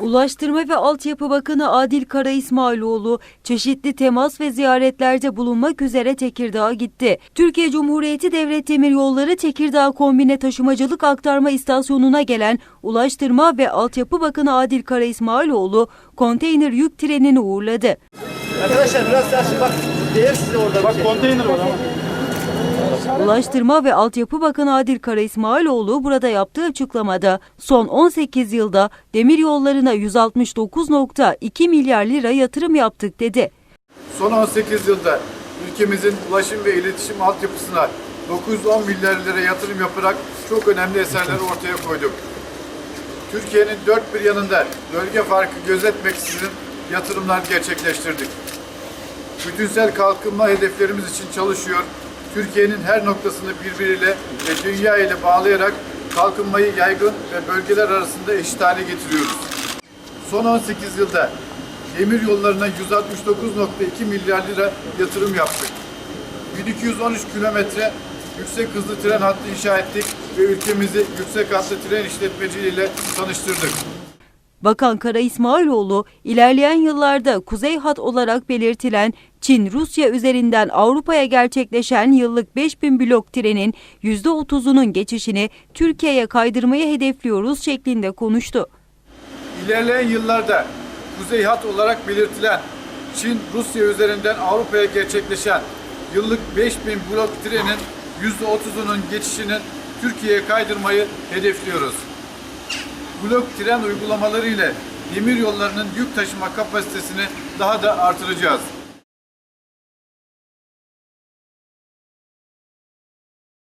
Ulaştırma ve Altyapı Bakanı Adil Kara İsmailoğlu çeşitli temas ve ziyaretlerde bulunmak üzere Tekirdağ'a gitti. Türkiye Cumhuriyeti Devlet Demiryolları Tekirdağ Kombine Taşımacılık Aktarma İstasyonu'na gelen Ulaştırma ve Altyapı Bakanı Adil Kara İsmailoğlu konteyner yük trenini uğurladı. Arkadaşlar biraz daha bak değer size orada. Bak konteyner var ama. Ulaştırma ve Altyapı Bakanı Adil Kara İsmailoğlu burada yaptığı açıklamada son 18 yılda demir yollarına 169.2 milyar lira yatırım yaptık dedi. Son 18 yılda ülkemizin ulaşım ve iletişim altyapısına 910 milyar lira yatırım yaparak çok önemli eserler ortaya koyduk. Türkiye'nin dört bir yanında bölge farkı gözetmeksizin yatırımlar gerçekleştirdik. Bütünsel kalkınma hedeflerimiz için çalışıyor, Türkiye'nin her noktasını birbiriyle ve dünya ile bağlayarak kalkınmayı yaygın ve bölgeler arasında eşit hale getiriyoruz. Son 18 yılda demir yollarına 169.2 milyar lira yatırım yaptık. 1213 kilometre yüksek hızlı tren hattı inşa ettik ve ülkemizi yüksek hatlı tren işletmeciliğiyle tanıştırdık. Bakan Kara İsmailoğlu, ilerleyen yıllarda Kuzey Hat olarak belirtilen Çin-Rusya üzerinden Avrupa'ya gerçekleşen yıllık 5000 blok trenin %30'unun geçişini Türkiye'ye kaydırmayı hedefliyoruz şeklinde konuştu. İlerleyen yıllarda Kuzey Hat olarak belirtilen Çin, Rusya üzerinden Avrupa'ya gerçekleşen yıllık 5000 blok trenin %30'unun geçişini Türkiye'ye kaydırmayı hedefliyoruz. Blok tren uygulamaları ile demir yollarının yük taşıma kapasitesini daha da artıracağız.